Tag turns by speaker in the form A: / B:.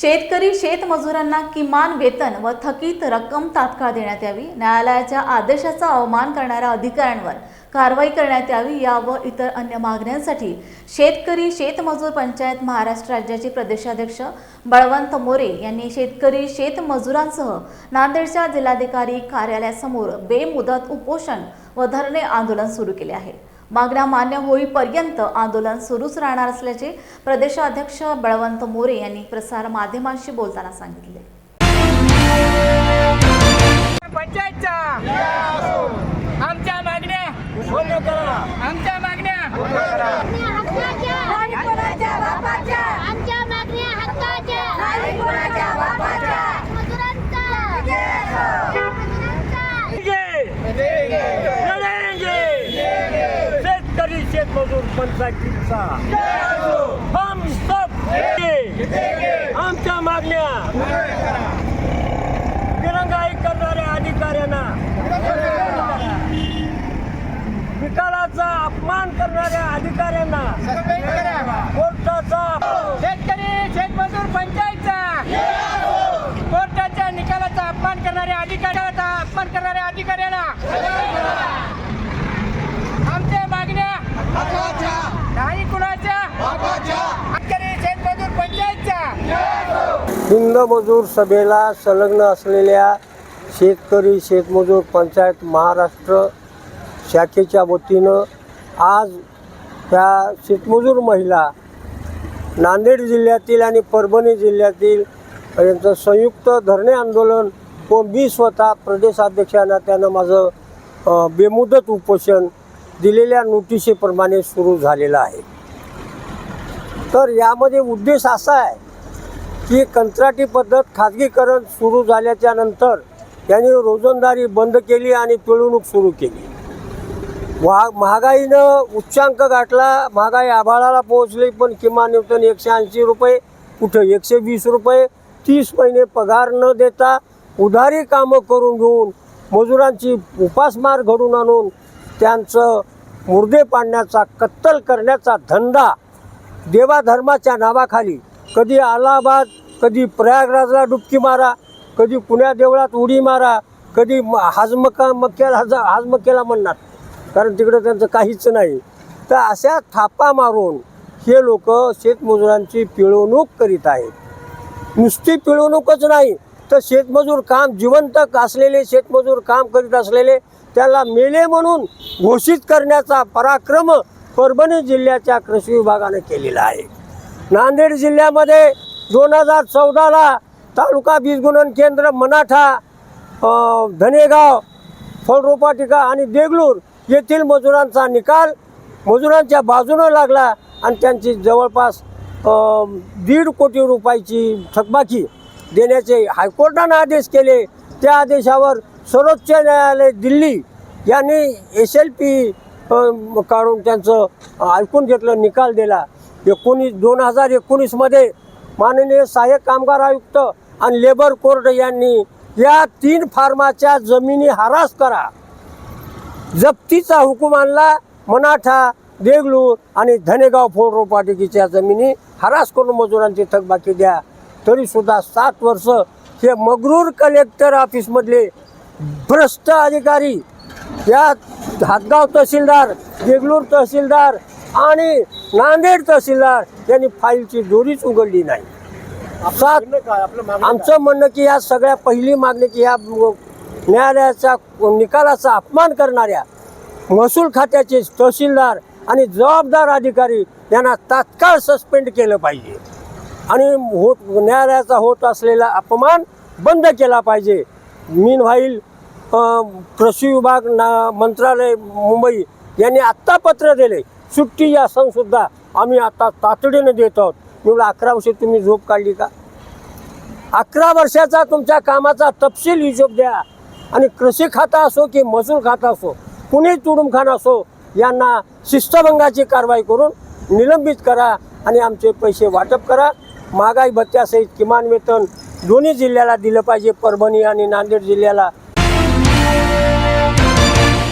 A: शेतकरी शेतमजुरांना किमान वेतन व थकीत रक्कम तात्काळ देण्यात यावी. न्यायालयाच्या आदेशाचा अवमान करणाऱ्या अधिकाऱ्यांवर कारवाई करण्यात यावी या व इतर अन्य मागण्यांसाठी शेतकरी शेतमजूर पंचायत महाराष्ट्र राज्याचे प्रदेशाध्यक्ष बळवंत मोरे यांनी शेतकरी शेतमजुरांसह नांदेडच्या जिल्हाधिकारी कार्यालयासमोर बेमुदत उपोषण व धरणे आंदोलन सुरू केले आहे. मागण्या मान्य होईपर्यंत आंदोलन सुरूच राहणार असल्याचे प्रदेशाध्यक्ष बळवंत मोरे यांनी प्रसार माध्यमांशी बोलताना सांगितले.
B: शेतमजूर पंचायतीचा. हम सब आमच्या मागण्या. दिरंगाई करणाऱ्या अधिकाऱ्यांना. निकालाचा अपमान करणाऱ्या अधिकाऱ्यांना. कोर्टाचा शेतकरी शेतमजूर पंचायतचा. कोर्टाच्या निकालाचा अपमान करणाऱ्या अधिकाऱ्याचा अपमान करणाऱ्या अधिकाऱ्याला आमच्या मागण्या नाही कुणाच्या शेतकरी शेतमजूर पंचायतचा
C: हिंद मजूर सभेला संलग्न असलेल्या शेतकरी शेतमजूर पंचायत महाराष्ट्र शाखेच्या वतीनं आज त्या शेतमजूर महिला नांदेड जिल्ह्यातील आणि परभणी जिल्ह्यातील यांचं संयुक्त धरणे आंदोलन व मी स्वतः प्रदेशाध्यक्षांना त्यानं माझं बेमुदत उपोषण दिलेल्या नोटिशीप्रमाणे सुरू झालेलं आहे. तर यामध्ये उद्देश असा आहे की कंत्राटी पद्धत खाजगीकरण सुरू झाल्याच्यानंतर त्यांनी रोजंदारी बंद केली आणि पिळवणूक सुरू केली. वा महागाईनं उच्चांक गाठला महागाई आभाळाला पोहोचली पण किमान वेतन एकशे ऐंशी रुपये कुठं एकशे वीस रुपये तीस महिने पगार न देता उधारी कामं करून घेऊन मजुरांची उपासमार घडून आणून त्यांचं मुर्दे पाडण्याचा कत्तल करण्याचा धंदा देवाधर्माच्या नावाखाली कधी अलाहाबाद कधी प्रयागराजला डुबकी मारा कधी पुण्या देवळात उडी मारा कधी हाजमका मक्याला हज हाजमक्याला म्हणणार. कारण तिकडं त्यांचं काहीच नाही. तर अशा थापा मारून हे लोक शेतमजुरांची पिळवणूक करीत आहेत. नुसती पिळवणूकच नाही तर शेतमजूर काम जिवंत असलेले शेतमजूर काम करीत असलेले त्याला मेले म्हणून घोषित करण्याचा पराक्रम परभणी जिल्ह्याच्या कृषी विभागाने केलेला आहे. नांदेड जिल्ह्यामध्ये दोन हजार चौदाला तालुका बीजगुणन केंद्र मनाठा धनेगाव फळरोपाटिका आणि देगलूर येथील मजुरांचा निकाल मजुरांच्या बाजूनं लागला आणि त्यांची जवळपास दीड कोटी रुपयाची थकबाकी देण्याचे हायकोर्टानं आदेश केले. त्या आदेशावर सर्वोच्च न्यायालय दिल्ली यांनी एस एल पी काढून त्यांचं ऐकून घेतलं निकाल दिला. एकोणीस दोन हजार एकोणीसमध्ये माननीय सहाय्यक कामगार आयुक्त आणि लेबर कोर्ट यांनी या तीन फार्माच्या जमिनी हरास करा. जप्तीचा हुकूम आणला मनाठा देगलूर आणि धनेगाव फोड रोपाटिकीच्या जमिनी हरास करून मजुरांची थकबाकी द्या. तरीसुद्धा सात वर्ष हे मगरूर कलेक्टर ऑफिसमधले भ्रष्ट अधिकारी या हातगाव तहसीलदार देगलूर तहसीलदार आणि नांदेड तहसीलदार यांनी फाईलची दोरीच उघडली नाही. आमचं म्हणणं की या सगळ्या पहिली मागणी की या न्यायालयाच्या निकालाचा अपमान करणाऱ्या महसूल खात्याचे तहसीलदार आणि जबाबदार अधिकारी यांना तात्काळ सस्पेंड केलं पाहिजे. आणि होत न्यायालयाचा होत असलेला अपमान बंद केला पाहिजे. मीन व्हाईल कृषी विभाग ना मंत्रालय मुंबई यांनी आत्ता पत्र दिले. सुट्टी या सणसुद्धा आम्ही आता तातडीनं देत आहोत. निवड अकरा वर्षे तुम्ही झोप काढली का? अकरा वर्षाचा तुमच्या कामाचा तपशील हिशोब द्या. आणि कृषी खाता असो की महसूल खाता असो कुणी तुडुमखान असो यांना शिस्तभंगाची कारवाई करून निलंबित करा आणि आमचे पैसे वाटप करा. महागाई भत्त्यासहित किमान वेतन दोन्ही जिल्ह्याला दिलं पाहिजे. परभणी आणि नांदेड जिल्ह्याला